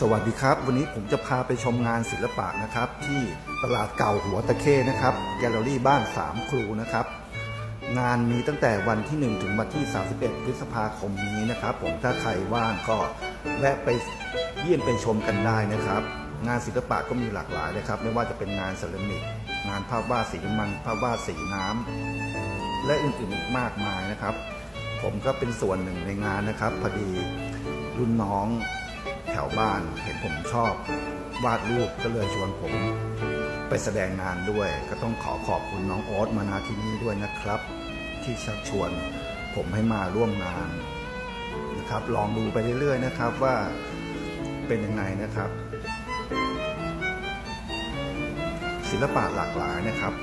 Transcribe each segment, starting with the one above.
สวัสดีครับ วันนี้ผมจะพาไปชมงานศิลปะนะครับ ที่ตลาดเก่าหัวตะเข้นะครับ แกลเลอรี่บ้านสามครูนะครับ งานมีตั้งแต่วันที่ 1 ถึงวันที่ 31 พฤษภาคมนี้นะครับ ผมถ้าใครว่างก็แวะไปเยี่ยมไปชมกันได้นะครับ งานศิลปะก็มีหลากหลายนะครับ ไม่ว่าจะเป็นงานเซรามิก งานภาพวาดสีมันภาพวาดสีน้ำและอื่นๆอีกมากมายนะครับ ผมก็เป็นส่วนหนึ่งในงานนะครับพอดีรุ่นน้อง ถวบ้านเห็นผมชอบวาดรูปก็เลยชวนผมไปแสดงงานด้วย ก็ต้องขอขอบคุณน้องโอ๊ตมานาที่นี่ด้วยนะครับ ที่ชักชวนผมให้มาร่วมงานนะครับ ลองดูไปเรื่อยๆนะครับว่าเป็นยังไงนะครับ ศิลปะหลากหลายนะครับ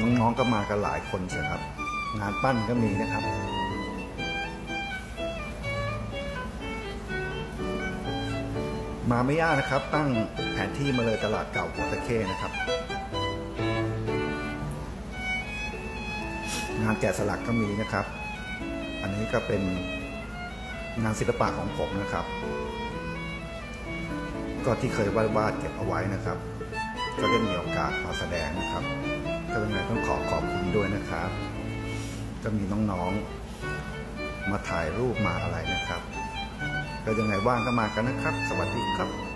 น้องๆก็มากันหลายคนเชียวครับ งานปั้นก็มีนะครับ มาไม่ยากนะครับ ตั้งแผนที่มาเลยตลาดเก่าหัวตะเข้นะครับ งานแกะสลักก็มีนะครับ อันนี้ก็เป็นงานศิลปะของผมนะครับ ก็ที่เคยวาดวาดเก็บเอาไว้นะครับ ก็ได้มีโอกาสมาแสดงนะครับ ก็ยังไงต้องขอขอบคุณด้วยนะครับ ก็มีน้องๆ มาถ่ายรูปมาอะไรนะครับ ก็ยังไงว่างก็มากันนะครับ สวัสดีครับ